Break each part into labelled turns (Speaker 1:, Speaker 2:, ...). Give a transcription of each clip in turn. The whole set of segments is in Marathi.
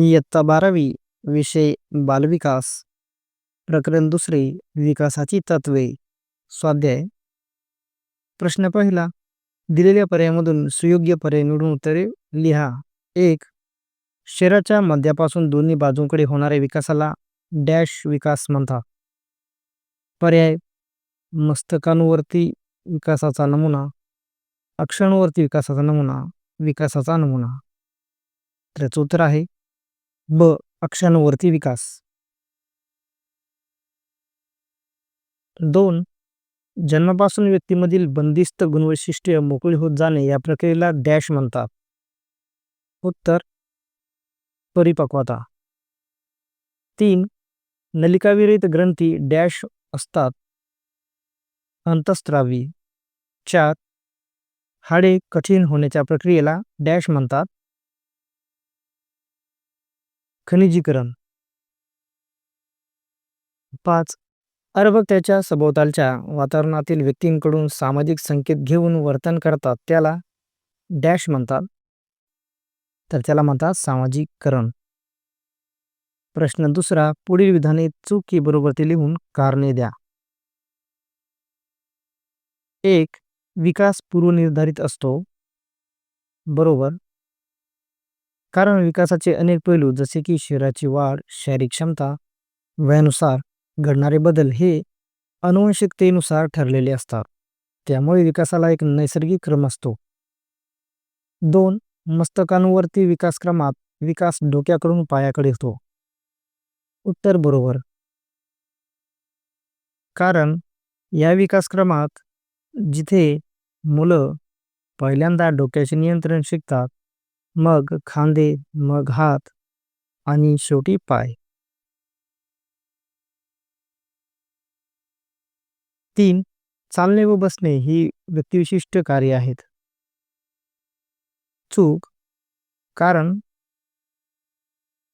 Speaker 1: इयत्ता बारावी विषय बालविकास. प्रकरण दुसरे विकासाची तत्वे स्वाध्याय. प्रश्न पहिला दिलेल्या पर्यायामधून सुयोग्य पर्याय निवडून उत्तरे लिहा. एक शरीराच्या मध्यापासून दोन्ही बाजूंकडे होणाऱ्या विकासाला डॅश विकास म्हणतात. पर्याय मस्तकांवरती विकासाचा नमुना अक्षांवरती विकासाचा नमुना विकासाचा नमुना. त्याचं उत्तर आहे ब अक्षांवरती विकास. दोन जन्मापासून व्यक्तीमधील बंदिस्त गुणवैशिष्ट्य मोकळी होत जाणे या प्रक्रियेला डॅश म्हणतात. उत्तर परिपक्वता. तीन नलिकाविरहित ग्रंथी डॅश असतात. अंतस्त्रावी चार हाडे कठीण होण्याच्या प्रक्रियेला डॅश म्हणतात. खनिजीकरण. पाच. अर्भक त्याच्या सभोवतालच्या वातावरणातील व्यक्तींकडून सामाजिक संकेत घेऊन वर्तन करतात त्याला डॅश म्हणतात. तर त्याला म्हणतात सामाजिककरण. प्रश्न दुसरा पुढील विधाने चूक की बरोबर ते लिहून कारणे द्या. एक विकास पूर्वनिर्धारित असतो. बरोबर. कारण विकासाचे अनेक पैलू जसे की शरीराची वाढ शारीरिक क्षमता वयानुसार घडणारे बदल हे अनुवंशिकतेनुसार ठरलेले असतात. त्यामुळे विकासाला एक नैसर्गिक क्रम असतो. दोन मस्तकांवरती विकासक्रमात विकास डोक्याकडून पायाकडे होतो उत्तर बरोबर. कारण या विकासक्रमात जिथे मुलं पहिल्यांदा डोक्याचे नियंत्रण शिकतात मग खांदे मग हात आणि शेवटी पाय. तीन चालणे व बसणे ही व्यक्तिविशिष्ट कार्य आहेत. चूक कारण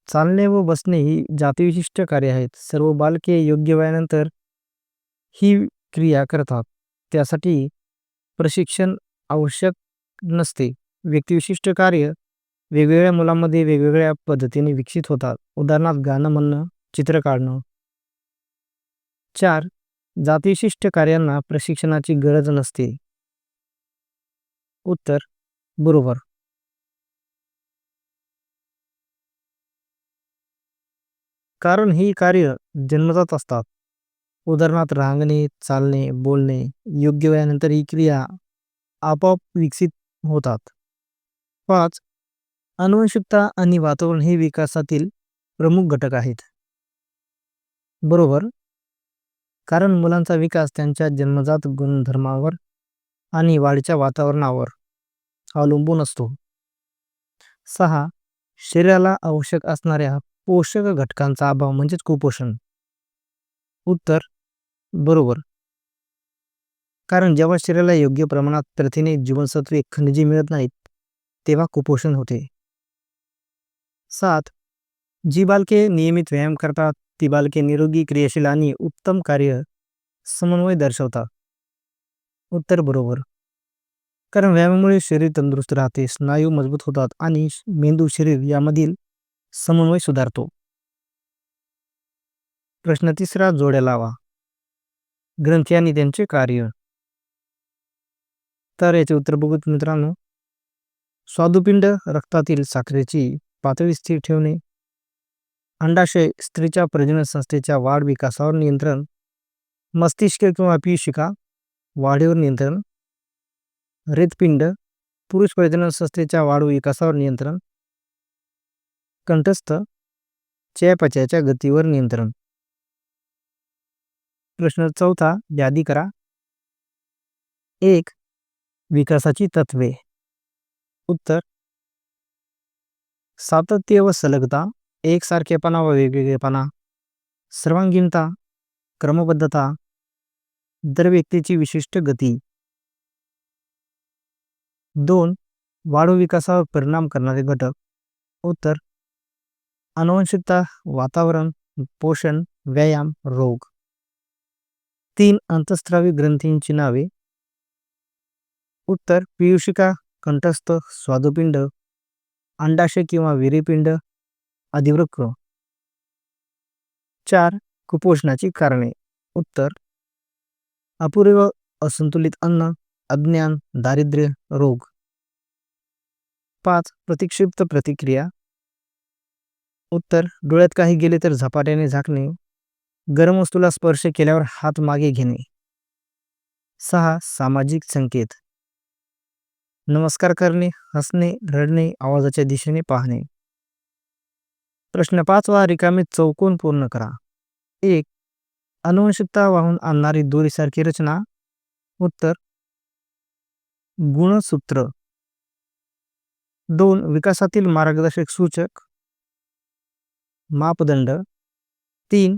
Speaker 1: चालणे व बसणे ही जातीविशिष्ट कार्य आहेत. सर्व बालके योग्य वयानंतर ही क्रिया करतात. त्यासाठी प्रशिक्षण आवश्यक नसते. व्यक्तिविशिष्ट कार्य वेगवेगळ्या मुलांमध्ये वेगवेगळ्या पद्धतीने विकसित होतात. उदाहरणार्थ गाणं म्हणणं चित्र काढणं. चार जातीविशिष्ट कार्यांना प्रशिक्षणाची गरज नसते. उत्तर बरोबर. कारण ही कार्य जन्मजात असतात. उदाहरणार्थ रांगणे चालणे बोलणे योग्य वयानंतर ही क्रिया आपोआप विकसित होतात. पाच अनुवंशिकता आणि वातावरण हे विकासातील प्रमुख घटक आहेत. बरोबर? कारण मुलांचा विकास त्यांच्या जन्मजात गुणधर्मावर आणि वाढीच्या वातावरणावर अवलंबून असतो. सहा शरीराला आवश्यक असणाऱ्या पोषक घटकांचा अभाव म्हणजेच कुपोषण. उत्तर बरोबर. कारण जेव्हा शरीराला योग्य प्रमाणात प्रथिने जीवनसत्वे खनिजे मिळत नाहीत तेव्हा कुपोषण होते. सात जी बालके नियमित व्यायाम करतात ती बालके निरोगी क्रियाशील आणि उत्तम कार्य समन्वय दर्शवतात. उत्तर बरोबर. कारण व्यायामामुळे शरीर तंदुरुस्त राहते स्नायू मजबूत होतात आणि मेंदू शरीर यामधील समन्वय सुधारतो. प्रश्न तिसरा जोड्या लावा. ग्रंथी आणि त्यांचे कार्य. तर याचे उत्तर बघूत मित्रांनो. स्वादुपिंड रक्तातील साखरेची पातळी स्थिर ठेवणे. अंडाशय स्त्रीच्या प्रजनन संस्थेच्या वाढ विकासावर नियंत्रण. मस्तिष्क किंवा पिशिका वाढीवर नियंत्रण. हृदपिंड पुरुष प्रजनन संस्थेच्या वाढ विकासावर नियंत्रण. कंठस्थ चयापचयाच्या गतीवर नियंत्रण. प्रश्न चौथा यादी करा. एक विकासाची तत्वे उत्तर सातत्य व सलगता एकसारखेपणा व वेगवेगळेपणा सर्वांगीणता क्रमबद्धता दर व्यक्तीची विशिष्ट गती. दोन वाढू विकासावर परिणाम करणारे घटक. उत्तर अनुवंशिकता वातावरण पोषण व्यायाम रोग. तीन अंतस्त्रावी ग्रंथींची नावे. उत्तर पियुषिका कंठस्थ स्वादुपिंड अंडाशय किंवा विरेपिंड अधिवृक्क. चार कुपोषणाची कारणे. उत्तर अपुरे व असंतुलित अन्न अज्ञान दारिद्र्य रोग. पाच प्रतिक्षिप्त प्रतिक्रिया. उत्तर डोळ्यात काही गेले तर झपाट्याने झाकणे. गरम वस्तूला स्पर्श केल्यावर हात मागे घेणे. सहा सामाजिक संकेत. नमस्कार करणे हसणे रडणे आवाजाच्या दिशेने पाहणे. प्रश्न पाचवा रिकामी चौकोन पूर्ण करा. एक अनुवंशिकता वाहून आणणारी दोरीसारखी रचना. उत्तर गुणसूत्र. दोन विकासातील मार्गदर्शक सूचक. मापदंड. तीन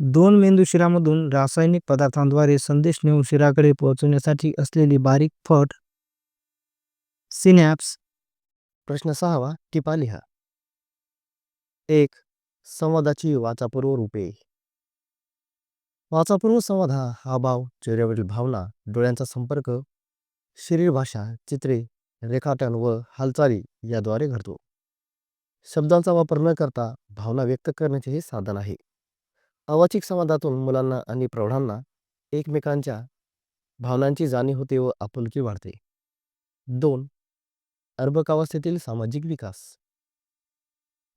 Speaker 1: दोन मेंदू शिरामधून रासायनिक पदार्थांद्वारे संदेश नेऊन शिराकडे पोहोचवण्यासाठी असलेली बारीक फट. सिनॅप्स.
Speaker 2: प्रश्न सहावा टिपा लिहा. एक संवादाची वाचापूर्व रूपे. वाचापूर्व संवाद हा हावभाव चेहऱ्यावरील भावना डोळ्यांचा संपर्क शरीरभाषा चित्रे रेखाटन व हालचाली याद्वारे घडतो. शब्दांचा वापर न करता भावना व्यक्त करण्याचे हे साधन आहे. अवाचिक संवादातून मुलांना आणि प्रौढांना एकमेकांच्या भावनांची जाणीव होते व आपुलकी वाढते. दोन अर्भकावस्थेतील सामाजिक विकास.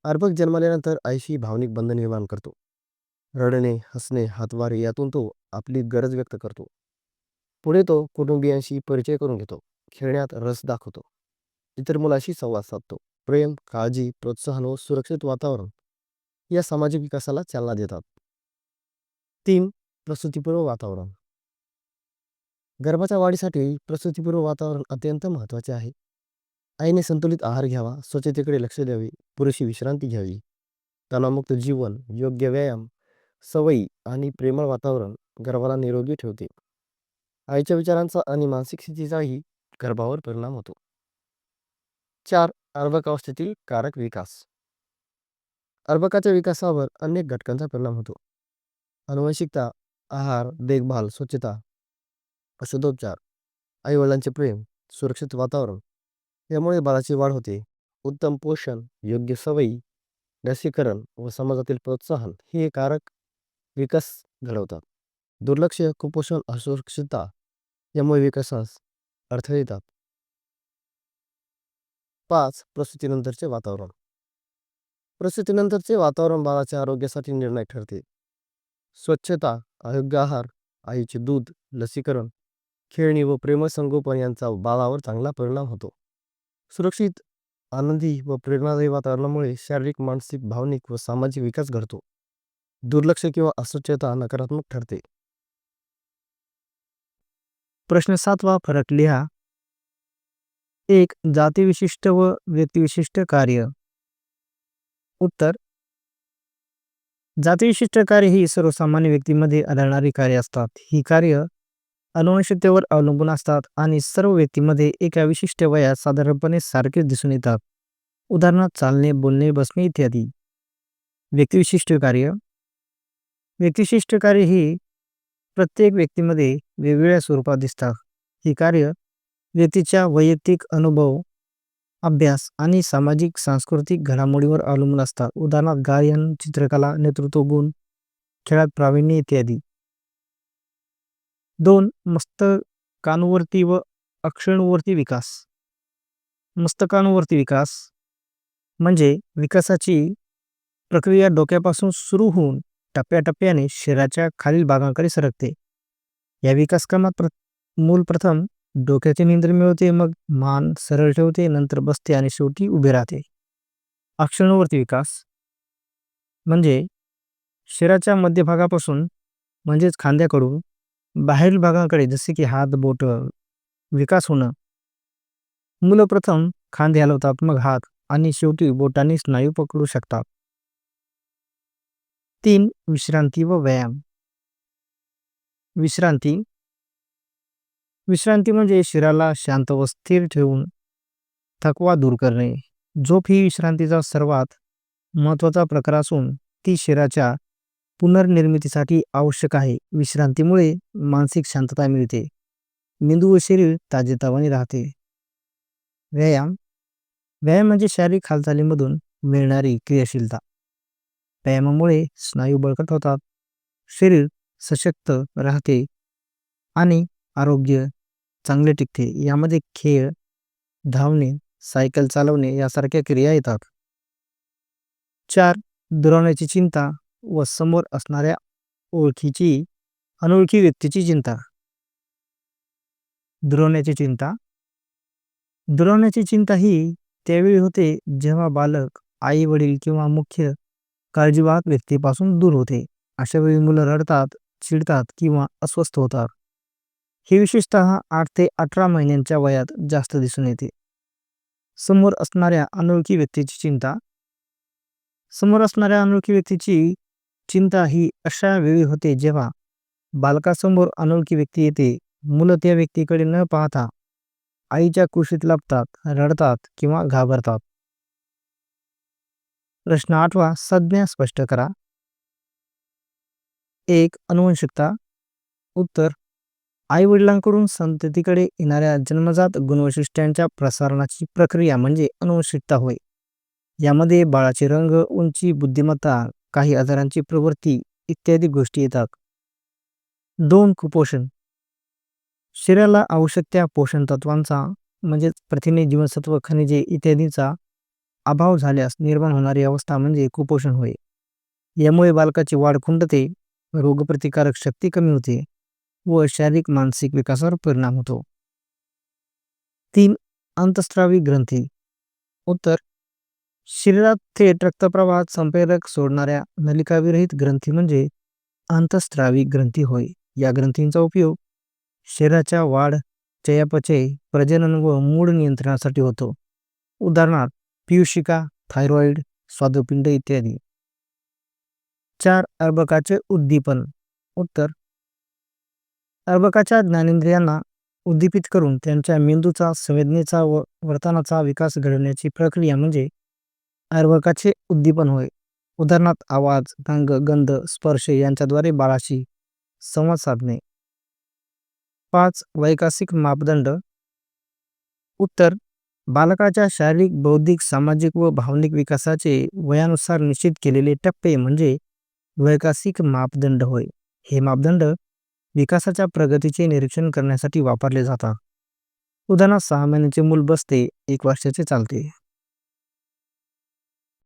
Speaker 2: अर्भक जन्मल्यानंतर आईशी भावनिक बंध निर्माण करतो. रडणे हसणे हातवारे यातून तो आपली गरज व्यक्त करतो. पुढे तो कुटुंबियांशी परिचय करून घेतो. खेळण्यात रस दाखवतो. इतर मुलाशी संवाद साधतो. प्रेम काळजी प्रोत्साहन व सुरक्षित वातावरण या सामाजिक विकासाला चालना देतात. तीन प्रसूतीपूर्व वातावरण. गर्भाच्या वाढीसाठी प्रसूतीपूर्व वातावरण अत्यंत महत्त्वाचे आहे. आईने संतुलित आहार घ्यावा स्वच्छतेकडे लक्ष द्यावे पुरेशी विश्रांती घ्यावी. तणावमुक्त जीवन योग्य व्यायाम सवयी आणि प्रेमळ वातावरण गर्भाला निरोगी ठेवते. आईच्या विचारांचा आणि मानसिक स्थितीचाही गर्भावर परिणाम होतो. चार अर्भकावस्थेतील कारक विकास. अर्भकाच्या विकासावर अनेक घटकांचा परिणाम होतो. अनुवंशिकता आहार देखभाल स्वच्छता. औषधोपचार आईवडिलांचे प्रेम सुरक्षित वातावरण यामुळे बाळाची वाढ होते. उत्तम पोषण योग्य सवयी लसीकरण व समाजातील प्रोत्साहन हे कारक विकास घडवतात. दुर्लक्ष कुपोषण असुरक्षितता यामुळे विकासास अडथळे येतात पाच प्रसूतीनंतरचे वातावरण. प्रसूतीनंतरचे वातावरण बाळाच्या आरोग्यासाठी निर्णायक ठरते. स्वच्छता आरोग्य आहार आईचे दूध लसीकरण खेळणी व प्रेमसंगोपन यांचा बाळावर चांगला परिणाम होतो. सुरक्षित आनंदी व प्रेरणादायी वातावरणामुळे शारीरिक मानसिक भावनिक व सामाजिक विकास घडतो. दुर्लक्ष किंवा अस्वच्छता नकारात्मक ठरते.
Speaker 1: प्रश्न सातवा फरक लिहा. एक जातीविशिष्ट व व्यक्तिविशिष्ट कार्य. उत्तर जातीविशिष्ट कार्य ही सर्वसामान्य व्यक्तीमध्ये आढळणारी कार्य असतात. ही कार्य अनुवंशिकतेवर अवलंबून असतात आणि सर्व व्यक्तीमध्ये एका विशिष्ट वयात साधारणपणे सारखेच दिसून येतात. उदाहरणार्थ चालणे बोलणे बसणे इत्यादी. व्यक्तिविशिष्ट कार्य. व्यक्तिशिष्ट कार्य ही प्रत्येक व्यक्तीमध्ये वेगवेगळ्या स्वरूपात दिसतात. ही कार्य व्यक्तीच्या वैयक्तिक अनुभव अभ्यास आणि सामाजिक सांस्कृतिक घडामोडीवर अवलंबून असतात. उदाहरणार्थ गायन चित्रकला नेतृत्व गुण खेळात प्रावीण्य इत्यादी. दोन मस्तकांवरती व अक्षणवर्ती विकास. मस्तकांवरती विकास म्हणजे विकासाची प्रक्रिया डोक्यापासून सुरू होऊन टप्प्याटप्प्याने शरीराच्या खालील भागांकडे सरकते. या विकासक्रमात प्र मूल प्रथम डोक्याचे नियंत्रण मिळवते मग मान सरळ ठेवते नंतर बसते आणि शेवटी उभे राहते. अक्षणवर्ती विकास म्हणजे शरीराच्या मध्यभागापासून म्हणजेच खांद्याकडून बाहेरील भागाकडे जसे की हात बोट विकास होणं. मुलं प्रथम खांदे हलवतात मग हात आणि शेवटी बोटांनी स्नायू पकडू शकतात. तीन विश्रांती व व्यायाम. विश्रांती. विश्रांती म्हणजे शरीराला शांत व स्थिर ठेवून थकवा दूर करणे. झोप ही विश्रांतीचा सर्वात महत्त्वाचा प्रकार असून ती शरीराच्या पुनर्निर्मितीसाठी आवश्यक आहे. विश्रांतीमुळे मानसिक शांतता मिळते. मेंदू व शरीर ताजेतवाने राहते. व्यायाम. व्यायाम म्हणजे शारीरिक हालचालीमधून मिळणारी क्रियाशीलता. व्यायामामुळे स्नायू बळकट होतात. शरीर सशक्त राहते आणि आरोग्य चांगले टिकते. यामध्ये खेळ धावणे सायकल चालवणे यासारख्या क्रिया येतात. चार दुरावण्याची चिंता. व समोर असणाऱ्या ओळखीची अनोळखी व्यक्तीची चिंता. दुरावण्याची चिंता. दुरावण्याची चिंता ही त्यावेळी होते जेव्हा बालक आई वडील किंवा मुख्य काळजीवाहक व्यक्तीपासून दूर होते. अशा वेळी मुलं रडतात चिडतात किंवा अस्वस्थ होतात. हे विशेषतः आठ ते अठरा महिन्यांच्या वयात जास्त दिसून येते. समोर असणाऱ्या अनोळखी व्यक्तीची चिंता. समोर असणाऱ्या अनोळखी व्यक्तीची चिंता ही अशा वेळी होते जेव्हा बालकासमोर अनोळखी व्यक्ती येते. मुलं त्या व्यक्तीकडे न पाहता आईच्या कुशीत लपतात रडतात किंवा घाबरतात. प्रश्न आठवा संज्ञा स्पष्ट करा. एक अनुवंशिकता. उत्तर आई वडिलांकडून संततीकडे येणाऱ्या जन्मजात गुणवैशिष्ट्यांच्या प्रसारणाची प्रक्रिया म्हणजे अनुवंशिकता होय. यामध्ये बाळाचे रंग उंची बुद्धिमत्ता काही आजारांची प्रवृत्ती इत्यादी गोष्टी येतात. दोन कुपोषण. शरीराला आवश्यक त्या पोषण तत्वांचा म्हणजेच प्रथिने जीवनसत्व खनिजे इत्यादींचा अभाव झाल्यास निर्माण होणारी अवस्था म्हणजे कुपोषण होय. यामुळे बालकाची वाढ खुंटते रोगप्रतिकारक शक्ती कमी होते व शारीरिक मानसिक विकासावर परिणाम होतो. तीन अंतस्त्रावी ग्रंथी. उत्तर शरीरात थेट रक्तप्रवाहात संप्रेरक सोडणाऱ्या नलिकाविरहित ग्रंथी म्हणजे अंतस्त्रावी ग्रंथी होय. या ग्रंथींचा उपयोग शरीराच्या वाढ चयापचय प्रजनन व मूळ नियंत्रणासाठी होतो. उदाहरणार्थ पियुषिका थायरॉइड स्वादुपिंड इत्यादी. चार अर्भकाचे उद्दीपन. उत्तर अर्भकाच्या ज्ञानेंद्रियांना उद्दीपित करून त्यांच्या मेंदूचा संवेदनेचा व वर्तनाचा विकास घडवण्याची प्रक्रिया म्हणजे अर्भकाचे उद्दीपन होय. उदाहरणार्थ आवाज रंग गंध स्पर्श यांच्याद्वारे बाळाशी संवाद साधणे. पाच वैकासिक मापदंड. उत्तर बालकाच्या शारीरिक बौद्धिक सामाजिक व भावनिक विकासाचे वयानुसार निश्चित केलेले टप्पे म्हणजे वैकासिक मापदंड होय. हे मापदंड विकासाच्या प्रगतीचे निरीक्षण करण्यासाठी वापरले जातात. उदाहरणार्थ सहा महिन्याचे मूल बसते एक वर्षाचे चालते.